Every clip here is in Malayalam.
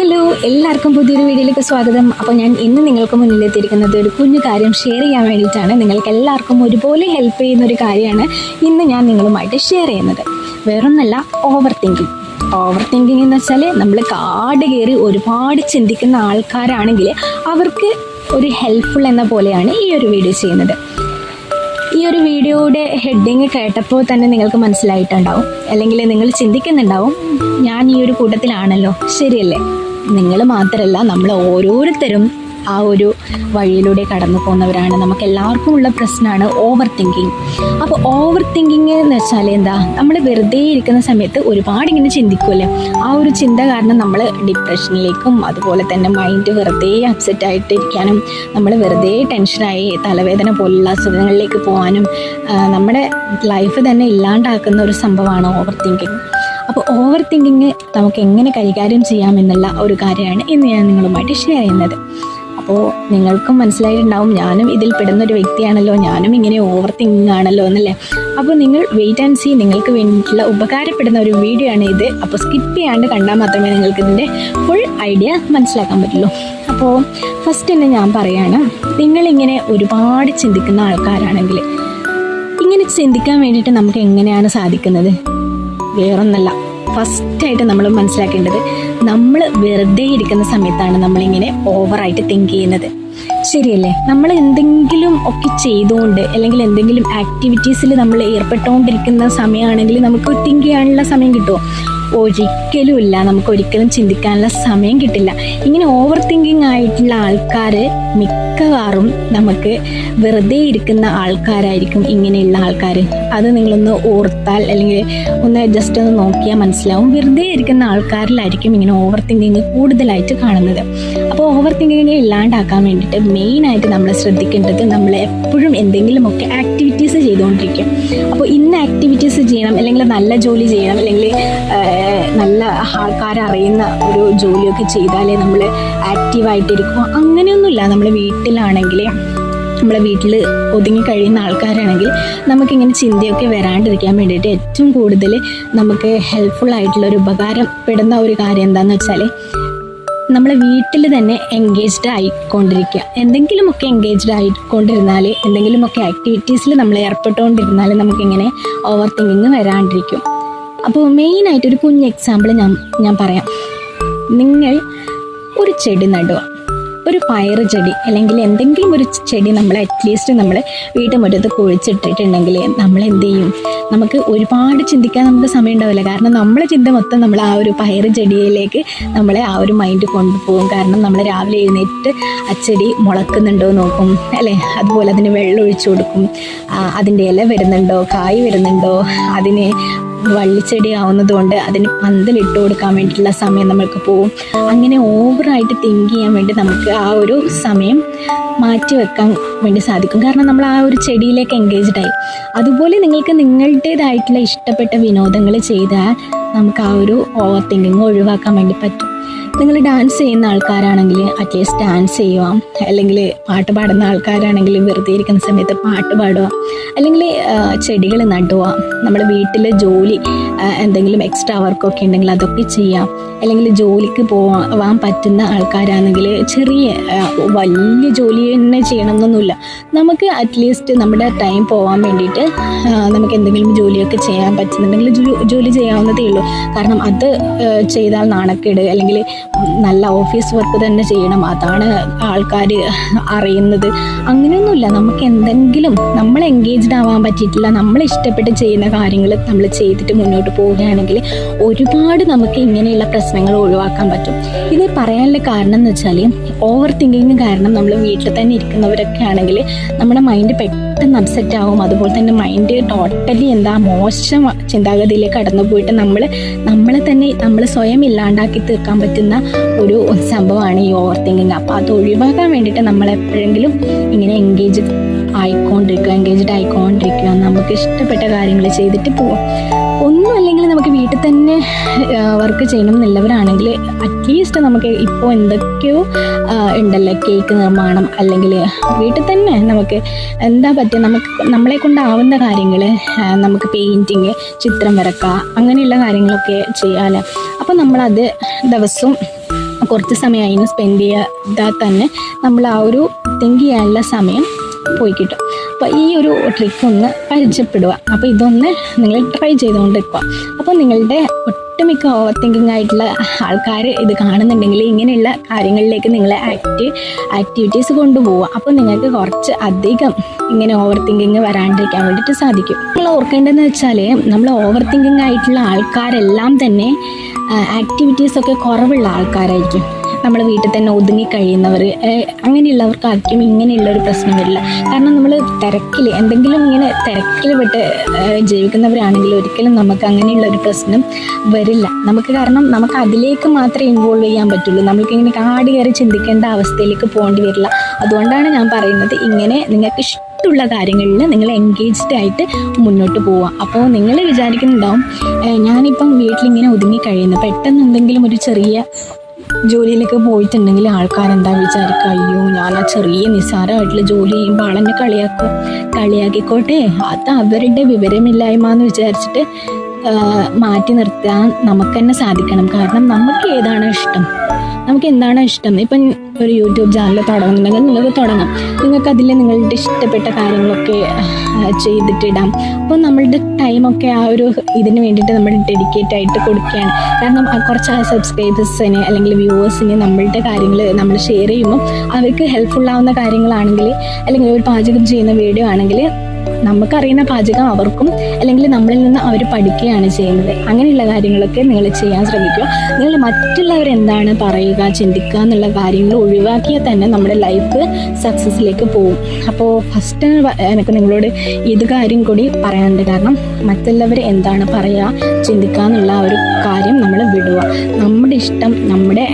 ഹലോ എല്ലാവർക്കും പുതിയൊരു വീഡിയോയിലേക്ക് സ്വാഗതം. അപ്പോൾ ഞാൻ ഇന്ന് നിങ്ങൾക്ക് മുന്നിലെത്തിയിരിക്കുന്നത് ഒരു കുഞ്ഞു കാര്യം ഷെയർ ചെയ്യാൻ വേണ്ടിയിട്ടാണ്. നിങ്ങൾക്ക് എല്ലാവർക്കും ഒരുപോലെ ഹെൽപ്പ് ചെയ്യുന്ന ഒരു കാര്യമാണ് ഇന്ന് ഞാൻ നിങ്ങളുമായിട്ട് ഷെയർ ചെയ്യുന്നത്. വേറൊന്നല്ല ഓവർ തിങ്കിങ് ഓവർ തിങ്കിങ് എന്ന് വെച്ചാൽ നമ്മൾ കാട് കയറി ഒരുപാട് ചിന്തിക്കുന്ന ആൾക്കാരാണെങ്കിൽ അവർക്ക് ഒരു ഹെൽപ്ഫുൾ എന്ന പോലെയാണ് ഈ ഒരു വീഡിയോ ചെയ്യുന്നത്. ഈ ഒരു വീഡിയോയുടെ ഹെഡിങ് കേട്ടപ്പോൾ തന്നെ നിങ്ങൾക്ക് മനസ്സിലായിട്ടുണ്ടാവും. അല്ലെങ്കിൽ നിങ്ങൾ ചിന്തിക്കുന്നുണ്ടാവും ഞാൻ ഈ ഒരു കൂട്ടത്തിലാണല്ലോ. ശരിയല്ലേ? നിങ്ങൾ മാത്രമല്ല നമ്മൾ ഓരോരുത്തരും ആ ഒരു വഴിയിലൂടെ കടന്നു പോകുന്നവരാണ്. നമുക്ക് എല്ലാവർക്കും ഉള്ള പ്രശ്നമാണ് ഓവർ തിങ്കിങ് അപ്പോൾ ഓവർ തിങ്കിങ് എന്ന് വെച്ചാൽ എന്താ? നമ്മൾ വെറുതെ ഇരിക്കുന്ന സമയത്ത് ഒരുപാട് ഇങ്ങനെ ചിന്തിക്കുമല്ലേ ആ ഒരു ചിന്ത കാരണം നമ്മൾ ഡിപ്രഷനിലേക്കും അതുപോലെ തന്നെ മൈൻഡ് വെറുതെ അപ്സെറ്റ് ആയിട്ടിരിക്കാനും നമ്മൾ വെറുതെ ടെൻഷനായി തലവേദന പോലുള്ള അസുഖങ്ങളിലേക്ക് പോകാനും നമ്മുടെ ലൈഫ് തന്നെ ഇല്ലാണ്ടാക്കുന്ന ഒരു സംഭവമാണ് ഓവർ തിങ്കിങ് അപ്പോൾ ഓവർ തിങ്കിങ് നമുക്ക് എങ്ങനെ കൈകാര്യം ചെയ്യാമെന്നുള്ള ഒരു കാര്യമാണ് ഇന്ന് ഞാൻ നിങ്ങളുമായിട്ട് ഷെയർ ചെയ്യുന്നത്. അപ്പോൾ നിങ്ങൾക്കും മനസ്സിലായിട്ടുണ്ടാവും ഞാനും ഇതിൽ പെടുന്ന ഒരു വ്യക്തിയാണല്ലോ ഞാനും ഇങ്ങനെ ഓവർ തിങ്കിങ് ആണല്ലോ എന്നല്ലേ? അപ്പോൾ നിങ്ങൾ വെയിറ്റ് ആൻഡ് സീ നിങ്ങൾക്ക് വേണ്ടിയിട്ടുള്ള ഉപകാരപ്പെടുന്ന ഒരു വീഡിയോ ആണ് ഇത്. അപ്പോൾ സ്കിപ്പ് ചെയ്യാണ്ട് കണ്ടാൽ മാത്രമേ നിങ്ങൾക്ക് ഇതിന്റെ ഫുൾ ഐഡിയ മനസ്സിലാക്കാൻ പറ്റുള്ളൂ. അപ്പോൾ ഫസ്റ്റ് തന്നെ ഞാൻ പറയാണ് നിങ്ങളിങ്ങനെ ഒരുപാട് ചിന്തിക്കുന്ന ആൾക്കാരാണെങ്കിൽ ഇങ്ങനെ ചിന്തിക്കാൻ വേണ്ടിയിട്ട് നമുക്ക് എങ്ങനെയാണ് സാധിക്കുന്നത്? വേറൊന്നല്ല. ഫസ്റ്റായിട്ട് നമ്മൾ മനസ്സിലാക്കേണ്ടത് നമ്മൾ വെറുതെ ഇരിക്കുന്ന സമയത്താണ് നമ്മളിങ്ങനെ ഓവറായിട്ട് തിങ്ക് ചെയ്യുന്നത്. ശരിയല്ലേ? നമ്മൾ എന്തെങ്കിലും ഒക്കെ ചെയ്തുകൊണ്ട് അല്ലെങ്കിൽ എന്തെങ്കിലും ആക്ടിവിറ്റീസിൽ നമ്മൾ ഏർപ്പെട്ടുകൊണ്ടിരിക്കുന്ന സമയമാണെങ്കിൽ നമുക്ക് തിങ്ക് ചെയ്യാനുള്ള സമയം കിട്ടുമോ? ഒരിക്കലും ഇല്ല. നമുക്ക് ഒരിക്കലും ചിന്തിക്കാനുള്ള സമയം കിട്ടില്ല. ഇങ്ങനെ ഓവർ തിങ്കിങ് ആയിട്ടുള്ള ആൾക്കാർ മിക്കവാറും നമുക്ക് വെറുതെ ഇരിക്കുന്ന ആൾക്കാരായിരിക്കും ഇങ്ങനെയുള്ള ആൾക്കാർ അത് നിങ്ങളൊന്ന് ഓർത്താൽ അല്ലെങ്കിൽ ഒന്ന് ജസ്റ്റ് ഒന്ന് നോക്കിയാൽ മനസ്സിലാവും. വെറുതെ ഇരിക്കുന്ന ആൾക്കാരിലായിരിക്കും ഇങ്ങനെ ഓവർ തിങ്കിങ് കൂടുതലായിട്ട് കാണുന്നത്. അപ്പോൾ ഓവർ തിങ്കിങ് ഇല്ലാണ്ടാക്കാൻ വേണ്ടിയിട്ട് മെയിനായിട്ട് നമ്മൾ ശ്രദ്ധിക്കേണ്ടത് നമ്മൾ എപ്പോഴും എന്തെങ്കിലുമൊക്കെ ആക്ടിവിറ്റീസ് ചെയ്തുകൊണ്ടിരിക്കും അപ്പോൾ ഇന്ന ആക്ടിവിറ്റീസ് ചെയ്യണം അല്ലെങ്കിൽ നല്ല ജോലി ചെയ്യണം അല്ലെങ്കിൽ നല്ല ആൾക്കാരെ അറിയുന്ന ഒരു ജോലിയൊക്കെ ചെയ്താലേ നമ്മൾ ആക്റ്റീവായിട്ടിരിക്കും അങ്ങനെയൊന്നുമില്ല. നമ്മൾ വീട്ടിലാണെങ്കിൽ നമ്മളെ വീട്ടിൽ ഒതുങ്ങി കഴിയുന്ന ആൾക്കാരാണെങ്കിൽ നമുക്കിങ്ങനെ ചിന്തയൊക്കെ വരാണ്ടിരിക്കാൻ വേണ്ടിയിട്ട് ഏറ്റവും കൂടുതൽ നമുക്ക് ഹെൽപ്ഫുൾ ആയിട്ടുള്ള ഒരു ഉപകാരപ്പെടുന്ന ഒരു കാര്യം എന്താണെന്ന് വെച്ചാൽ നമ്മളെ വീട്ടിൽ തന്നെ എൻഗേജ്ഡ് ആയിക്കൊണ്ടിരിക്കുക. എന്തെങ്കിലുമൊക്കെ എൻഗേജ്ഡ് ആയിക്കൊണ്ടിരുന്നാൽ എന്തെങ്കിലുമൊക്കെ ആക്ടിവിറ്റീസിൽ നമ്മൾ ഏർപ്പെട്ടുകൊണ്ടിരുന്നാൽ നമുക്കിങ്ങനെ ഓവർ തിങ്കിങ് വരാണ്ടിരിക്കും അപ്പോൾ മെയിനായിട്ടൊരു കുഞ്ഞ് എക്സാമ്പിൾ ഞാൻ ഞാൻ പറയാം. നിങ്ങൾ ഒരു ചെടി നടുക. ഒരു പയറ് ചെടി അല്ലെങ്കിൽ എന്തെങ്കിലും ഒരു ചെടി നമ്മൾ അറ്റ്ലീസ്റ്റ് നമ്മൾ വീട്ടുമുറ്റത്ത് കുഴിച്ചിട്ടിട്ടുണ്ടെങ്കിൽ നമ്മൾ എന്ത് ചെയ്യും നമുക്ക് ഒരുപാട് ചിന്തിക്കാൻ നമുക്ക് സമയം ഉണ്ടാവില്ല കാരണം നമ്മളെ ചിന്ത മൊത്തം നമ്മൾ ആ ഒരു പയറ് ചെടിയിലേക്ക് നമ്മളെ ആ ഒരു മൈൻഡ് കൊണ്ടുപോകും. കാരണം നമ്മൾ രാവിലെ എഴുന്നേറ്റ് ആ ചെടി മുളക്കുന്നുണ്ടോ നോക്കും. അല്ലേ? അതുപോലെ അതിന് വെള്ളം ഒഴിച്ചു കൊടുക്കും അതിന്റെ ഇല വരുന്നുണ്ടോ? കായ് വരുന്നുണ്ടോ? അതിന് വള്ളിച്ചെടി ആവുന്നതുകൊണ്ട് അതിന് പന്തലിട്ട് കൊടുക്കാൻ വേണ്ടിയിട്ടുള്ള സമയം നമ്മൾക്ക് പോകും. അങ്ങനെ ഓവറായിട്ട് തിങ്ക് ചെയ്യാൻ വേണ്ടി നമുക്ക് ഒരു സമയം മാറ്റി വെക്കാൻ വേണ്ടി സാധിക്കും. കാരണം നമ്മൾ ആ ഒരു ചെടിയിലേക്ക് എൻഗേജ്ഡ് ആയി. അതുപോലെ നിങ്ങൾക്ക് നിങ്ങളുടേതായിട്ടുള്ള ഇഷ്ടപ്പെട്ട വിനോദങ്ങൾ ചെയ്താൽ നമുക്ക് ആ ഒരു ഓവർ തിങ്കിങ് ഒഴിവാക്കാൻ വേണ്ടി പറ്റും. നിങ്ങൾ ഡാൻസ് ചെയ്യുന്ന ആൾക്കാരാണെങ്കിൽ അറ്റ്ലീസ്റ്റ് ഡാൻസ് ചെയ്യുക. അല്ലെങ്കിൽ പാട്ട് പാടുന്ന ആൾക്കാരാണെങ്കിൽ വെറുതെ ഇരിക്കുന്ന സമയത്ത് പാട്ട് പാടുക. അല്ലെങ്കിൽ ചെടികൾ നടുക. നമ്മുടെ വീട്ടിൽ ജോലി എന്തെങ്കിലും എക്സ്ട്രാ വർക്കൊക്കെ ഉണ്ടെങ്കിൽ അതൊക്കെ ചെയ്യാം അല്ലെങ്കിൽ ജോലിക്ക് പോവാൻ പറ്റുന്ന ആൾക്കാരാണെങ്കിൽ ചെറിയ വലിയ ജോലി തന്നെ ചെയ്യണമെന്നൊന്നുമില്ല. നമുക്ക് അറ്റ്ലീസ്റ്റ് നമ്മുടെ ടൈം പോകാൻ വേണ്ടിയിട്ട് നമുക്ക് എന്തെങ്കിലും ജോലിയൊക്കെ ചെയ്യാൻ പറ്റുന്നുണ്ടെങ്കിൽ ജോലി ചെയ്യാവുന്നതേ ഉള്ളൂ. കാരണം അത് ചെയ്താൽ നാണക്കേട്. അല്ലെങ്കിൽ നല്ല ഓഫീസ് വർക്ക് തന്നെ ചെയ്യണം. അതാണ് ആൾക്കാർ അറിയുന്നത്. അങ്ങനെയൊന്നുമില്ല. നമുക്ക് എന്തെങ്കിലും നമ്മൾ എൻഗേജ്ഡ് ആവാൻ പറ്റിയിട്ടില്ല നമ്മൾ ഇഷ്ടപ്പെട്ട് ചെയ്യുന്ന കാര്യങ്ങൾ നമ്മൾ ചെയ്തിട്ട് മുന്നോട്ട് പോവുകയാണെങ്കിൽ ഒരുപാട് നമുക്ക് ഇങ്ങനെയുള്ള പ്രശ്നങ്ങൾ ഒഴിവാക്കാൻ പറ്റും. ഇത് പറയാനുള്ള കാരണം എന്ന് വെച്ചാൽ ഓവർ തിങ്കിങ് കാരണം നമ്മൾ വീട്ടിൽ തന്നെ ഇരിക്കുന്നവരൊക്കെ ആണെങ്കിൽ നമ്മുടെ മൈൻഡ് പെട്ടെന്ന് അപ്സെറ്റ് ആവും. അതുപോലെ തന്നെ മൈൻഡ് ടോട്ടലി എന്താ മോശം ചിന്താഗതിയിലേക്ക് കടന്നു പോയിട്ട് നമ്മൾ നമ്മളെ തന്നെ നമ്മൾ സ്വയം ഇല്ലാണ്ടാക്കി തീർക്കാൻ പറ്റുന്ന ഒരു സംഭവമാണ് ഈ ഓവർ തിങ്കിങ് അപ്പോൾ അത് ഒഴിവാക്കാൻ വേണ്ടിയിട്ട് നമ്മൾ എപ്പോഴെങ്കിലും ഇങ്ങനെ എൻഗേജ് ആയിക്കൊണ്ടിരിക്കുക എൻഗേജ്ഡ് ആയിക്കൊണ്ടിരിക്കുക നമുക്ക് ഇഷ്ടപ്പെട്ട കാര്യങ്ങൾ ചെയ്തിട്ട് പോവാം. ഒന്നും അല്ലെങ്കിൽ തന്നെ വർക്ക് ചെയ്യണം എന്നുള്ളവരാണെങ്കിൽ അറ്റ്ലീസ്റ്റ് നമുക്ക് ഇപ്പോൾ എന്തൊക്കെയോ ഉണ്ടല്ലോ കേക്ക് നിർമ്മാണം അല്ലെങ്കിൽ വീട്ടിൽ തന്നെ നമുക്ക് എന്താ പറ്റുക നമുക്ക് നമ്മളെ കൊണ്ടാവുന്ന കാര്യങ്ങൾ നമുക്ക് പെയിന്റിങ് ചിത്രം വരക്കുക അങ്ങനെയുള്ള കാര്യങ്ങളൊക്കെ ചെയ്യാമല്ലോ അപ്പോൾ നമ്മളത് ദിവസവും കുറച്ച് സമയം അതിന് സ്പെൻഡ് ചെയ്താൽ തന്നെ നമ്മൾ ആ ഒരു തിങ്ക് ചെയ്യാനുള്ള സമയം പോയി കിട്ടും അപ്പോൾ ഈ ഒരു ട്രിക്ക് ഒന്ന് പരിചയപ്പെടുക അപ്പോൾ ഇതൊന്ന് നിങ്ങൾ ട്രൈ ചെയ്തുകൊണ്ടിരിക്കുക അപ്പോൾ നിങ്ങളുടെ ഒട്ടുമിക്ക ഓവർ തിങ്കിങ് ആയിട്ടുള്ള ആൾക്കാർ ഇത് കാണുന്നുണ്ടെങ്കിൽ ഇങ്ങനെയുള്ള കാര്യങ്ങളിലേക്ക് നിങ്ങളെ ആക്ടി ആക്ടിവിറ്റീസ് കൊണ്ടുപോവുക. അപ്പോൾ നിങ്ങൾക്ക് കുറച്ച് അധികം ഇങ്ങനെ ഓവർ തിങ്കിങ് വരാണ്ടിരിക്കാൻ വേണ്ടിയിട്ട് സാധിക്കും. നമ്മൾ ഓർക്കേണ്ടതെന്ന് വെച്ചാൽ നമ്മൾ ഓവർ തിങ്കിങ് ആയിട്ടുള്ള ആൾക്കാരെല്ലാം തന്നെ ആക്ടിവിറ്റീസ് ഒക്കെ കുറവുള്ള ആൾക്കാരായിരിക്കും. നമ്മൾ വീട്ടിൽ തന്നെ ഒതുങ്ങി കഴിയുന്നവർ അങ്ങനെയുള്ളവർക്കായിരിക്കും ഇങ്ങനെയുള്ള ഒരു പ്രശ്നം വരില്ല. കാരണം നമ്മൾ തിരക്കിൽ എന്തെങ്കിലും ഇങ്ങനെ തിരക്കിൽ ഏഹ്, ജീവിക്കുന്നവരാണെങ്കിൽ ഒരിക്കലും നമുക്ക് അങ്ങനെയുള്ള ഒരു പ്രശ്നം വരില്ല. നമുക്ക് കാരണം നമുക്ക് അതിലേക്ക് മാത്രമേ ഇൻവോൾവ് ചെയ്യാൻ പറ്റുള്ളൂ. നമ്മൾക്ക് ഇങ്ങനെ കാട് കയറി ചിന്തിക്കേണ്ട അവസ്ഥയിലേക്ക് പോകേണ്ടി വരില്ല. അതുകൊണ്ടാണ് ഞാൻ പറയുന്നത് ഇങ്ങനെ നിങ്ങൾക്ക് ഇഷ്ടമുള്ള കാര്യങ്ങളിൽ നിങ്ങൾ എൻഗേജ്ഡ് ആയിട്ട് മുന്നോട്ട് പോവുക. അപ്പോൾ നിങ്ങൾ വിചാരിക്കുന്നുണ്ടാവും "ഏഹ്, ഞാനിപ്പം വീട്ടിലിങ്ങനെ ഒതുങ്ങി കഴിയുന്നു. പെട്ടെന്ന് എന്തെങ്കിലും ഒരു ചെറിയ ജോലിയിലേക്ക് പോയിട്ടുണ്ടെങ്കിൽ ആൾക്കാരെന്താ വിചാരിക്കുക? അയ്യോ ഞാൻ ആ ചെറിയ നിസ്സാരമായിട്ടുള്ള ജോലി ചെയ്യുമ്പോൾ ആളെന്നെ കളിയാക്കും. കളിയാക്കിക്കോട്ടെ. അത് അവരുടെ വിവരമില്ലായ്മ എന്ന് വിചാരിച്ചിട്ട് മാറ്റി നിർത്താൻ നമുക്ക് തന്നെ സാധിക്കണം. കാരണം നമുക്ക് ഏതാണ് ഇഷ്ടം? നമുക്ക് എന്താണ് ഇഷ്ടം ഇപ്പം ഒരു യൂട്യൂബ് ചാനൽ തുടങ്ങുന്നുണ്ടെങ്കിൽ നിങ്ങൾക്ക് തുടങ്ങാം. നിങ്ങൾക്ക് അതിൽ നിങ്ങളുടെ ഇഷ്ടപ്പെട്ട കാര്യങ്ങളൊക്കെ ചെയ്തിട്ടിടാം. അപ്പോൾ നമ്മളുടെ ടൈമൊക്കെ ആ ഒരു ഇതിന് വേണ്ടിയിട്ട് നമ്മൾ ഡെഡിക്കേറ്റ് ആയിട്ട് കൊടുക്കുകയാണ്. കാരണം കുറച്ച് ആ സബ്സ്ക്രൈബേഴ്സിന് അല്ലെങ്കിൽ വ്യൂവേഴ്സിന് നമ്മളുടെ കാര്യങ്ങൾ നമ്മൾ ഷെയർ ചെയ്യുമ്പോൾ അവർക്ക് ഹെൽപ്ഫുൾ ആവുന്ന കാര്യങ്ങളാണെങ്കിൽ അല്ലെങ്കിൽ ഒരു പാചകം ചെയ്യുന്ന വീഡിയോ ആണെങ്കിൽ നമുക്കറിയുന്ന പാചകം അവർക്കും അല്ലെങ്കിൽ നമ്മളിൽ നിന്ന് അവർ പഠിക്കുകയാണ് ചെയ്യുന്നത്. അങ്ങനെയുള്ള കാര്യങ്ങളൊക്കെ നിങ്ങൾ ചെയ്യാൻ ശ്രമിക്കുക. നിങ്ങൾ മറ്റുള്ളവരെന്താണ് പറയുക ചിന്തിക്കുക എന്നുള്ള കാര്യങ്ങൾ ഒഴിവാക്കിയാൽ തന്നെ നമ്മുടെ ലൈഫ് സക്സസ്സിലേക്ക് പോകും. അപ്പോൾ ഫസ്റ്റ് എനിക്ക് നിങ്ങളോട് ഇത് കാര്യം കൂടി പറയാനുണ്ട്. കാരണം മറ്റുള്ളവർ എന്താണ് പറയുക ചിന്തിക്കുക എന്നുള്ള ഒരു കാര്യം നമ്മൾ വിടുക. നമ്മുടെ ഇഷ്ടം നമ്മുടെ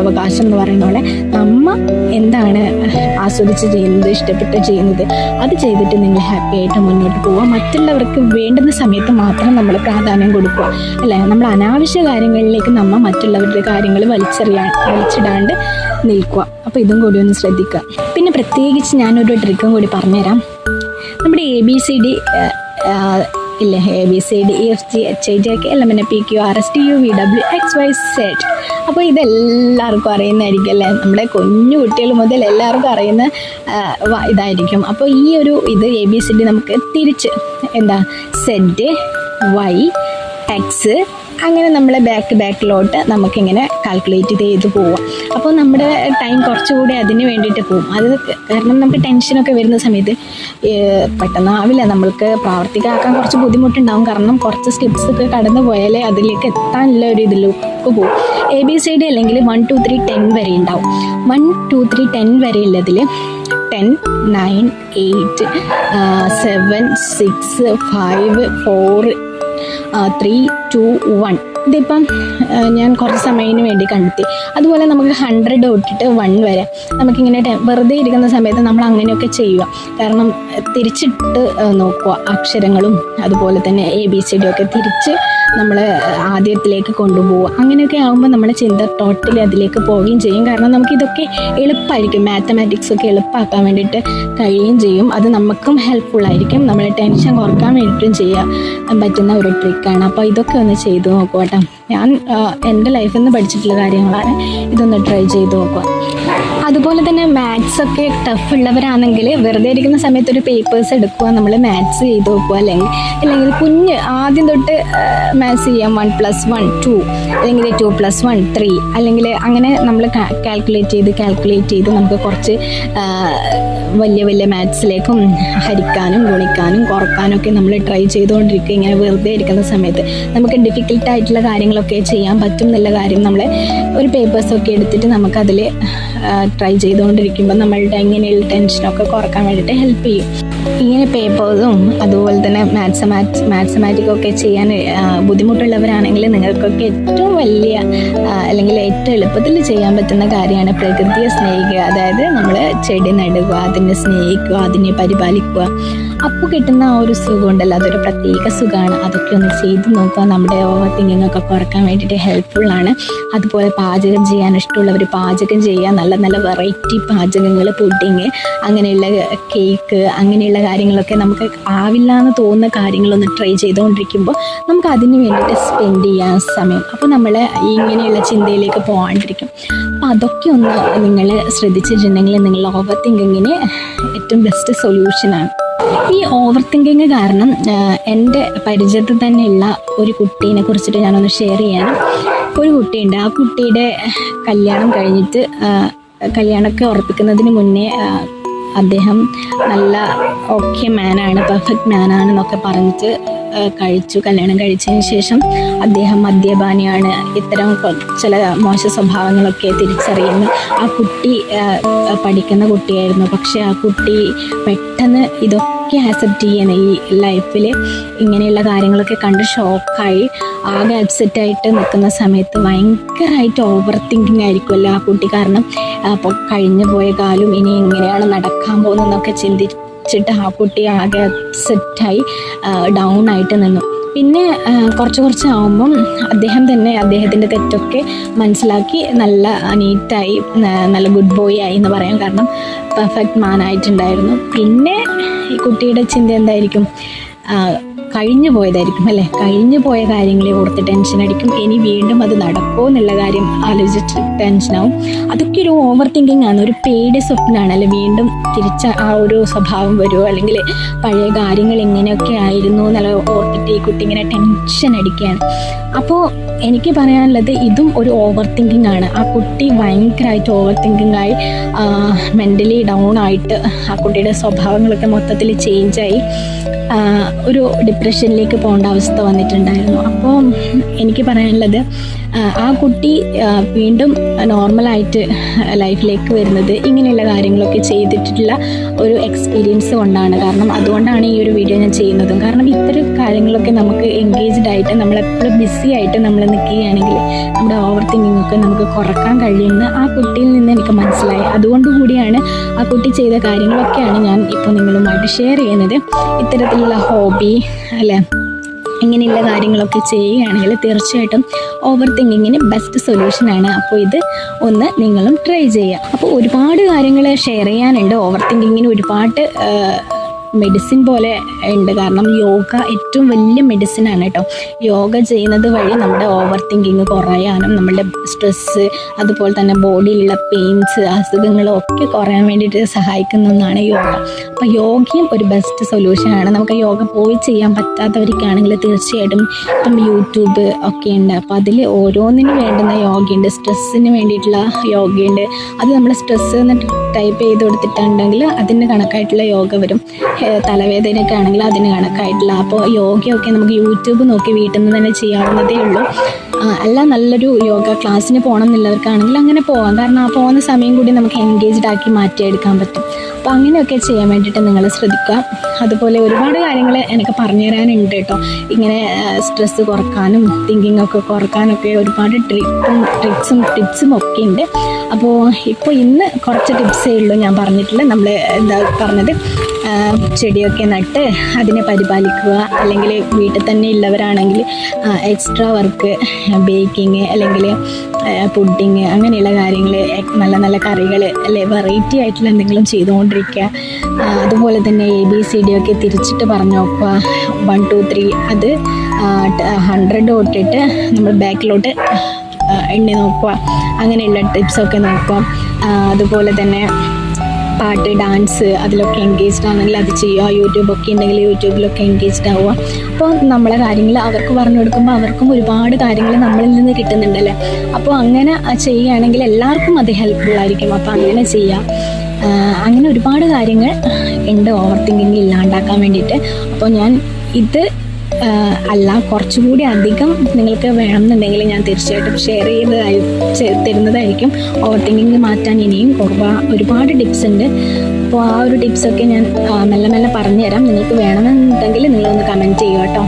അവകാശം എന്ന് പറയുന്ന പോലെ നമ്മ എന്താണ് ആസ്വദിച്ച് ചെയ്യുന്നത് ഇഷ്ടപ്പെട്ട് ചെയ്യുന്നത് അത് ചെയ്തിട്ട് നിങ്ങൾ ഹാപ്പി ആയിട്ട് മുന്നോട്ട് പോവുക. മറ്റുള്ളവർക്ക് വേണ്ടുന്ന സമയത്ത് മാത്രം നമ്മൾ പ്രാധാന്യം കൊടുക്കുക അല്ലേ? നമ്മൾ അനാവശ്യ കാര്യങ്ങളിലേക്ക് നമ്മൾ മറ്റുള്ളവരുടെ കാര്യങ്ങൾ വലിച്ചെറിയാൻ വലിച്ചിടാണ്ട് നിൽക്കുക. അപ്പോൾ ഇതും കൂടി ഒന്ന് ശ്രദ്ധിക്കുക. പിന്നെ പ്രത്യേകിച്ച് ഞാനൊരു ട്രിക്കും കൂടി പറഞ്ഞുതരാം. നമ്മുടെ എ ബി സി ഡി ഇല്ലേ. A B C D E F G H I G ഒക്കെ എം പിന്നെ P Q R S T U V W X Y set അപ്പോൾ ഇതെല്ലാവർക്കും അറിയുന്നതായിരിക്കും അല്ലേ? നമ്മുടെ കുഞ്ഞു കുട്ടികൾ മുതൽ എല്ലാവർക്കും അറിയുന്ന ഇതായിരിക്കും. അപ്പോൾ ഈ ഒരു ഇത് എ ബി സി ഡി നമുക്ക് തിരിച്ച് എന്താ? സെറ്റ് വൈ എക്സ് അങ്ങനെ നമ്മൾ ബാക്ക് ബാക്കിലോട്ട് നമുക്കിങ്ങനെ കാൽക്കുലേറ്റ് ചെയ്ത് പോവാം. അപ്പോൾ നമ്മുടെ ടൈം കുറച്ചുകൂടി അതിന് വേണ്ടിയിട്ട് പോകും. അത് കാരണം നമുക്ക് ടെൻഷനൊക്കെ വരുന്ന സമയത്ത് പെട്ടെന്നാവില്ല നമ്മൾക്ക് പ്രാവർത്തികമാക്കാൻ കുറച്ച് ബുദ്ധിമുട്ടുണ്ടാവും. കാരണം കുറച്ച് സ്റ്റെപ്സ് ഒക്കെ കടന്നു പോയാലേ അതിലേക്ക് എത്താനുള്ള ഒരു ഇതിലേക്ക് പോകും. എ ബി സി ഡി അല്ലെങ്കിൽ വൺ ടു ത്രീ ടെൻ വരെ ഉണ്ടാവും. വൺ ടു ത്രീ ടെൻ വരെ ഉള്ളതിൽ ten nine eight seven six five four three two one ഇതിപ്പം ഞാൻ കുറച്ച് സമയത്തിന് വേണ്ടി കണ്ടെത്തി. അതുപോലെ നമുക്ക് ഹൺഡ്രഡ് തൊട്ടിട്ട് വൺ വരെ. നമുക്കിങ്ങനെ വെറുതെ ഇരിക്കുന്ന സമയത്ത് നമ്മൾ അങ്ങനെയൊക്കെ ചെയ്യുക. കാരണം തിരിച്ചിട്ട് നോക്കുക അക്ഷരങ്ങളും അതുപോലെ തന്നെ എ ബി സി ഡി ഒക്കെ തിരിച്ച് നമ്മൾ ആദ്യത്തിലേക്ക് കൊണ്ടുപോവുക. അങ്ങനെയൊക്കെ ആകുമ്പോൾ നമ്മുടെ ചിന്ത ടോട്ടലി അതിലേക്ക് പോവുകയും ചെയ്യും. കാരണം നമുക്കിതൊക്കെ എളുപ്പമായിരിക്കും മാത്തമാറ്റിക്സ് ഒക്കെ എളുപ്പമാക്കാൻ വേണ്ടിയിട്ട് കഴിയുകയും ചെയ്യും. അത് നമുക്കും ഹെൽപ്ഫുൾ ആയിരിക്കും. നമ്മളെ ടെൻഷൻ കുറയ്ക്കാൻ വേണ്ടിയിട്ടും ചെയ്യാൻ പറ്റുന്ന ഒരു ട്രിക്കാണ് അപ്പോൾ ഇതൊക്കെ ഒന്ന് ചെയ്തു നോക്കുക ഞാൻ എന്റെ ലൈഫിൽ നിന്ന് പഠിച്ചിട്ടുള്ള കാര്യങ്ങളാണ്. ഇതൊന്ന് ട്രൈ ചെയ്ത് നോക്കുക. അതുപോലെ തന്നെ മാത്സ് ഒക്കെ ടഫ് ഉള്ളവരാണെങ്കിൽ വെറുതെ ഇരിക്കുന്ന സമയത്ത് ഒരു പേപ്പേഴ്സ് എടുക്കുക നമ്മൾ മാത്സ് ചെയ്ത് നോക്കുക. അല്ലെങ്കിൽ അല്ലെങ്കിൽ കുഞ്ഞ് ആദ്യം തൊട്ട് മാത്സ് ചെയ്യാം. വൺ പ്ലസ് വൺ ടു അല്ലെങ്കിൽ ടു പ്ലസ് വൺ ത്രീ അല്ലെങ്കിൽ അങ്ങനെ നമ്മൾ കാൽക്കുലേറ്റ് ചെയ്ത് കാൽക്കുലേറ്റ് ചെയ്ത് നമുക്ക് കുറച്ച് വലിയ വലിയ മാത്സിലേക്കും ഹരിക്കാനും ഗുണിക്കാനും കുറക്കാനും ഒക്കെ നമ്മൾ ട്രൈ ചെയ്തുകൊണ്ടിരിക്കുക. ഇങ്ങനെ വെറുതെ ഇരിക്കുന്ന സമയത്ത് നമുക്ക് ഡിഫിക്കൽട്ട് ആയിട്ടുള്ള കാര്യങ്ങളൊക്കെ ചെയ്യാൻ പറ്റും എന്നുള്ള കാര്യം നമ്മൾ ഒരു പേപ്പേഴ്സൊക്കെ എടുത്തിട്ട് നമുക്കതിൽ ട്രൈ ചെയ്തുകൊണ്ടിരിക്കുമ്പോൾ നമ്മളുടെ എങ്ങനെയുള്ള ടെൻഷനൊക്കെ കുറയ്ക്കാൻ വേണ്ടിയിട്ട് ഹെൽപ്പ് ചെയ്യും. ഇങ്ങനെ പേപ്പേഴ്സും അതുപോലെ തന്നെ മാത്സ് മാത്സ് മാത്സമാറ്റിക്കൊക്കെ ചെയ്യാൻ ബുദ്ധിമുട്ടുള്ളവരാണെങ്കിൽ നിങ്ങൾക്കൊക്കെ ഏറ്റവും വലിയ അല്ലെങ്കിൽ ഏറ്റവും എളുപ്പത്തിൽ ചെയ്യാൻ പറ്റുന്ന കാര്യമാണ് പ്രകൃതിയെ സ്നേഹിക്കുക. അതായത് നമ്മൾ ചെടി നടുക അതിനെ സ്നേഹിക്കുക അതിനെ പരിപാലിക്കുക. അപ്പോൾ കിട്ടുന്ന ആ ഒരു സുഖം ഉണ്ടല്ലോ അതൊരു പ്രത്യേക സുഖമാണ് അതൊക്കെ ഒന്ന് ചെയ്ത് നോക്കുക. നമ്മുടെ ഓവർ തിങ്കിങ് ഒക്കെ കുറയ്ക്കാൻ വേണ്ടിയിട്ട് ഹെൽപ്ഫുള്ളാണ് അതുപോലെ പാചകം ചെയ്യാൻ ഇഷ്ടമുള്ളവർ പാചകം ചെയ്യുക. നല്ല നല്ല വെറൈറ്റി പാചകങ്ങൾ പുഡിങ് അങ്ങനെയുള്ള കേക്ക് അങ്ങനെയുള്ള കാര്യങ്ങളൊക്കെ നമുക്ക് ആവില്ല എന്ന് തോന്നുന്ന കാര്യങ്ങളൊന്ന് ട്രൈ ചെയ്തുകൊണ്ടിരിക്കുമ്പോൾ നമുക്ക് അതിന് വേണ്ടിയിട്ട് സ്പെൻഡ് ചെയ്യാൻ സമയം. അപ്പോൾ നമ്മൾ ഇങ്ങനെയുള്ള ചിന്തയിലേക്ക് പോകാണ്ടിരിക്കും. അപ്പോൾ അതൊക്കെ ഒന്ന് നിങ്ങൾ ശ്രദ്ധിച്ചിട്ടുണ്ടെങ്കിൽ നിങ്ങൾ ഓവർ തിങ്കിങ്ങിന് ഏറ്റവും ബെസ്റ്റ് സൊല്യൂഷനാണ് ഈ ഓവർ തിങ്കിങ് കാരണം എന്റെ പരിചയത്തിൽ തന്നെയുള്ള ഒരു കുട്ടീനെ കുറിച്ചിട്ട് ഞാനൊന്ന് ഷെയർ ചെയ്യാം ഒരു കുട്ടിയുണ്ട്. ആ കുട്ടിയുടെ കല്യാണം കഴിഞ്ഞിട്ട് കല്യാണമൊക്കെ ഉറപ്പിക്കുന്നതിന് മുന്നേ അദ്ദേഹം നല്ല ഓക്കെ മാനാണ് പെർഫെക്റ്റ് മാനാണ് എന്നൊക്കെ പറഞ്ഞിട്ട് കഴിച്ചു. കല്യാണം കഴിച്ചതിന് ശേഷം അദ്ദേഹം മദ്യപാനിയാണ്. ഇത്തരം ചില മോശ സ്വഭാവങ്ങളൊക്കെ തിരിച്ചറിയുന്നു. ആ കുട്ടി പഠിക്കുന്ന കുട്ടിയായിരുന്നു. പക്ഷേ ആ കുട്ടി പെട്ടെന്ന് ഇതൊക്കെ ആക്സെപ്റ്റ് ചെയ്യണം ഈ ലൈഫിൽ ഇങ്ങനെയുള്ള കാര്യങ്ങളൊക്കെ കണ്ട് ഷോക്കായി ആകെ അപ്സെറ്റായിട്ട് നിൽക്കുന്ന സമയത്ത് ഭയങ്കരമായിട്ട് ഓവർ തിങ്കിങ് ആയിരിക്കുമല്ലോ ആ കുട്ടി. കാരണം അപ്പോൾ കഴിഞ്ഞു പോയ കാലം ഇനി എങ്ങനെയാണ് നടക്കാൻ പോകുന്നതെന്നൊക്കെ ചിന്തിച്ചിട്ട് ആ കുട്ടി ആകെ അപ്സെറ്റായി ഡൗൺ ആയിട്ട് നിന്നു. പിന്നെ കുറച്ച് കുറച്ച് ആകുമ്പം അദ്ദേഹം തന്നെ അദ്ദേഹത്തിന്റെ തെറ്റൊക്കെ മനസ്സിലാക്കി നല്ല നീറ്റായി നല്ല ഗുഡ് ബോയ് ആയി എന്ന് പറയാം. കാരണം പെർഫെക്റ്റ് മാനായിട്ടുണ്ടായിരുന്നു പിന്നെ ഈ കുട്ടിയുടെ ചിന്ത എന്തായിരിക്കും? കഴിഞ്ഞു പോയതായിരിക്കും അല്ലേ? കഴിഞ്ഞു പോയ കാര്യങ്ങളെ ഓർത്ത് ടെൻഷൻ അടിക്കും. ഇനി വീണ്ടും അത് നടക്കുമോ എന്നുള്ള കാര്യം ആലോചിച്ചിട്ട് ടെൻഷനാവും അതൊക്കെ ഒരു ഓവർ തിങ്കിങ് ആണ് ഒരു പേടി സ്വപ്നമാണ് അല്ലെ? വീണ്ടും തിരിച്ച ആ ഒരു സ്വഭാവം വരുമോ അല്ലെങ്കിൽ പഴയ കാര്യങ്ങൾ എങ്ങനെയൊക്കെ ആയിരുന്നു എന്നുള്ള ഓർത്തിട്ട് ഈ കുട്ടി ഇങ്ങനെ ടെൻഷൻ അടിക്കുകയാണ്. അപ്പോൾ എനിക്ക് പറയാനുള്ളത് ഇതും ഒരു ഓവർ തിങ്കിങ് ആണ്. ആ കുട്ടി ഭയങ്കരമായിട്ട് ഓവർ തിങ്കിങ് ആയി മെന്റലി ഡൗൺ ആയിട്ട് ആ കുട്ടിയുടെ സ്വഭാവങ്ങളൊക്കെ മൊത്തത്തിൽ ചേഞ്ചായി ഒരു ഡിപ്രഷനിലേക്ക് പോകേണ്ട അവസ്ഥ വന്നിട്ടുണ്ടായിരുന്നു. അപ്പോൾ എനിക്ക് പറയാനുള്ളത് ആ, കുട്ടി വീണ്ടും നോർമലായിട്ട് ലൈഫിലേക്ക് വരുന്നത് ഇങ്ങനെയുള്ള കാര്യങ്ങളൊക്കെ ചെയ്തിട്ടുള്ള ഒരു എക്സ്പീരിയൻസ് കൊണ്ടാണ്. കാരണം അതുകൊണ്ടാണ് ഈ ഒരു വീഡിയോ ഞാൻ ചെയ്യുന്നതും. കാരണം ഇത്തരം കാര്യങ്ങളൊക്കെ നമുക്ക് എൻഗേജ്ഡ് ആയിട്ട് നമ്മളെപ്പോഴും ബിസി ആയിട്ട് നമ്മൾ നിൽക്കുകയാണെങ്കിൽ നമ്മുടെ ഓവർ തിങ്കിങ് ഒക്കെ നമുക്ക് കുറയ്ക്കാൻ കഴിയുമെന്ന് ആ കുട്ടിയിൽ നിന്ന് എനിക്ക് മനസ്സിലായി. അതുകൊണ്ട് കൂടിയാണ് ആ കുട്ടി ചെയ്ത കാര്യങ്ങളൊക്കെയാണ് ഞാൻ ഇപ്പോൾ നിങ്ങളുമായിട്ട് ഷെയർ ചെയ്യുന്നത്. ഇത്തരത്തിലുള്ള ഹോബി അല്ലേ ഇങ്ങനെയുള്ള കാര്യങ്ങളൊക്കെ ചെയ്യുകയാണെങ്കിൽ തീർച്ചയായിട്ടും ഓവർ തിങ്കിങ്ങിന് ബെസ്റ്റ് സൊല്യൂഷനാണ് അപ്പോൾ ഇത് ഒന്ന് നിങ്ങളും ട്രൈ ചെയ്യുക. അപ്പോൾ ഒരുപാട് കാര്യങ്ങൾ ഷെയർ ചെയ്യാനുണ്ട്. ഓവർ തിങ്കിങ്ങിന് ഒരുപാട് മെഡിസിൻ പോലെ ഉണ്ട്. കാരണം യോഗ ഏറ്റവും വലിയ മെഡിസിൻ ആണ് കേട്ടോ യോഗ ചെയ്യുന്നത് വഴി നമ്മുടെ ഓവർ തിങ്കിങ് കുറയാനും നമ്മുടെ സ്ട്രെസ്സ് അതുപോലെ തന്നെ ബോഡിയിലുള്ള പെയിൻസ് അസുഖങ്ങളും ഒക്കെ കുറയാൻ വേണ്ടിയിട്ട് സഹായിക്കുന്ന ഒന്നാണ് യോഗ. അപ്പോൾ യോഗയും ഒരു ബെസ്റ്റ് സൊല്യൂഷനാണ് നമുക്ക് യോഗ പോയി ചെയ്യാൻ പറ്റാത്തവർക്കാണെങ്കിൽ തീർച്ചയായിട്ടും ഇപ്പം യൂട്യൂബ് ഒക്കെ ഉണ്ട്. അപ്പോൾ അതിൽ ഓരോന്നിനും വേണ്ടുന്ന യോഗയുണ്ട്. സ്ട്രെസ്സിന് വേണ്ടിയിട്ടുള്ള യോഗയുണ്ട്. അത് നമ്മൾ സ്ട്രെസ് എന്ന് ടൈപ്പ് ചെയ്ത് കൊടുത്തിട്ടുണ്ടെങ്കിൽ അതിന് കണക്കായിട്ടുള്ള യോഗ വരും. തലവേദനയൊക്കെ ആണെങ്കിൽ അതിന് കണക്കായിട്ടുള്ള. അപ്പോൾ യോഗയൊക്കെ നമുക്ക് യൂട്യൂബ് നോക്കി വീട്ടിൽ നിന്ന് തന്നെ ചെയ്യാവുന്നതേ ഉള്ളൂ. അല്ല നല്ലൊരു യോഗ ക്ലാസ്സിന് പോകണം എന്നുള്ളവർക്കാണെങ്കിൽ അങ്ങനെ പോകാം കാരണം ആ പോകുന്ന സമയം കൂടി നമുക്ക് എൻഗേജ്ഡ് ആക്കി മാറ്റിയെടുക്കാൻ പറ്റും. അപ്പോൾ അങ്ങനെയൊക്കെ ചെയ്യാൻ വേണ്ടിയിട്ട് നിങ്ങൾ ശ്രദ്ധിക്കുക. അതുപോലെ ഒരുപാട് കാര്യങ്ങൾ എനിക്ക് പറഞ്ഞു തരാനുണ്ട് കേട്ടോ. ഇങ്ങനെ സ്ട്രെസ്സ് കുറക്കാനും തിങ്കിങ് ഒക്കെ കുറക്കാനൊക്കെ ഒരുപാട് ട്രിക്കും ട്രിക്സും ടിപ്സും ഒക്കെ ഉണ്ട്. അപ്പോൾ ഇപ്പോൾ ഇന്ന് കുറച്ച് ടിപ്സേ ഉള്ളൂ ഞാൻ പറഞ്ഞിട്ടില്ല. നമ്മൾ എന്താ പറഞ്ഞത്? ചെടിയൊക്കെ നട്ട് അതിനെ പരിപാലിക്കുക അല്ലെങ്കിൽ വീട്ടിൽ തന്നെ ഉള്ളവരാണെങ്കിൽ എക്സ്ട്രാ വർക്ക് ബേക്കിങ് അല്ലെങ്കിൽ പുഡിങ് അങ്ങനെയുള്ള കാര്യങ്ങൾ നല്ല നല്ല കറികൾ അല്ലെ വെറൈറ്റി ആയിട്ടുള്ള എന്തെങ്കിലും ചെയ്തുകൊണ്ടിരിക്കുക. അതുപോലെ തന്നെ എ ബി സി ഡി ഒക്കെ തിരിച്ചിട്ട് പറഞ്ഞു നോക്കുക. വൺ ടു ത്രീ അത് ഹൺഡ്രഡ് തൊട്ടിട്ട് നമ്മൾ ബാക്കിലോട്ട് എണ്ണി നോക്കുക. അങ്ങനെയുള്ള ടിപ്സൊക്കെ നോക്കുക. ആ, അതുപോലെ തന്നെ പാട്ട് ഡാൻസ് അതിലൊക്കെ എൻഗേജ്ഡ് ആണെങ്കിൽ അത് ചെയ്യുക. യൂട്യൂബൊക്കെ ഉണ്ടെങ്കിൽ യൂട്യൂബിലൊക്കെ എൻഗേജ്ഡ് ആവുക. അപ്പോൾ നമ്മളെ കാര്യങ്ങൾ അവർക്ക് പറഞ്ഞു കൊടുക്കുമ്പോൾ അവർക്കും ഒരുപാട് കാര്യങ്ങൾ നമ്മളിൽ നിന്ന് കിട്ടുന്നുണ്ടല്ലേ? അപ്പോൾ അങ്ങനെ ചെയ്യുകയാണെങ്കിൽ എല്ലാവർക്കും അത് ആയിരിക്കും. അപ്പോൾ അങ്ങനെ ചെയ്യാം അങ്ങനെ ഒരുപാട് കാര്യങ്ങൾ ഉണ്ട്. ഓവർ തിങ്കിങ് ഇല്ലാണ്ടാക്കാൻ വേണ്ടിയിട്ട്. അപ്പോൾ ഞാൻ ഇത് അല്ല കുറച്ചുകൂടി അധികം നിങ്ങൾക്ക് വേണമെന്നുണ്ടെങ്കിൽ ഞാൻ തീർച്ചയായിട്ടും ഷെയർ ചെയ്തതായി തരുന്നതായിരിക്കും. ഓവർ തിങ്കിങ് മാറ്റാൻ ഇനിയും ഒരുപാട് ടിപ്സ് ഉണ്ട്. അപ്പോൾ ആ ഒരു ടിപ്സൊക്കെ ഞാൻ മെല്ലെ മെല്ലെ പറഞ്ഞുതരാം. നിങ്ങൾക്ക് വേണമെന്നുണ്ടെങ്കിൽ നിങ്ങളൊന്ന് കമന്റ് ചെയ്യുക കേട്ടോ.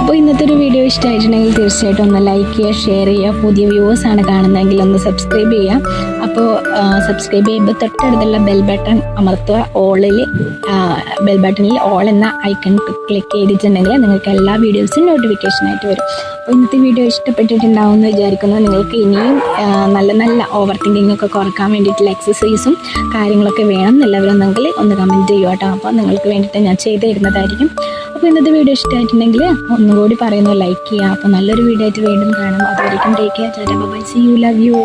അപ്പോൾ ഇന്നത്തെ ഒരു വീഡിയോ ഇഷ്ടമായിട്ടുണ്ടെങ്കിൽ തീർച്ചയായിട്ടും ഒന്ന് ലൈക്ക് ചെയ്യുക ഷെയർ ചെയ്യുക. പുതിയ വ്യൂവേഴ്സ് ആണ് കാണുന്നതെങ്കിൽ ഒന്ന് സബ്സ്ക്രൈബ് ചെയ്യുക. അപ്പോൾ സബ്സ്ക്രൈബ് ചെയ്യുമ്പോൾ തൊട്ടടുത്തുള്ള ബെൽ ബട്ടൺ അമർത്തുക. ഓളിൽ ബെൽ ബട്ടണിൽ ഓൾ എന്ന ഐക്കൺ ക്ലിക്ക് ചെയ്തിട്ടുണ്ടെങ്കിൽ നിങ്ങൾക്ക് എല്ലാ വീഡിയോസും നോട്ടിഫിക്കേഷനായിട്ട് വരും. അപ്പോൾ ഇന്നത്തെ വീഡിയോ ഇഷ്ടപ്പെട്ടിട്ടുണ്ടാവും എന്ന് വിചാരിക്കുന്നു. നിങ്ങൾക്ക് ഇനിയും നല്ല നല്ല ഓവർ തിങ്കിങ് ഒക്കെ കുറയ്ക്കാൻ വേണ്ടിയിട്ടുള്ള എക്സസൈസും കാര്യങ്ങളൊക്കെ വേണം എന്നുള്ളവരൊന്നെങ്കിൽ ഒന്ന് കമന്റ് ചെയ്യുക കേട്ടോ. അപ്പോൾ നിങ്ങൾക്ക് വേണ്ടിയിട്ട് ഞാൻ ചെയ്ത് തരുന്നതായിരിക്കും അപ്പോൾ ഇന്നത്തെ വീഡിയോ ഇഷ്ടമായിട്ടുണ്ടെങ്കിൽ ഒന്നുകൂടി പറയുന്നു ലൈക്ക് ചെയ്യുക. അപ്പോൾ നല്ലൊരു വീഡിയോ ആയിട്ട് വീണ്ടും കാണാം. അതുവരെയും take care bye see you love you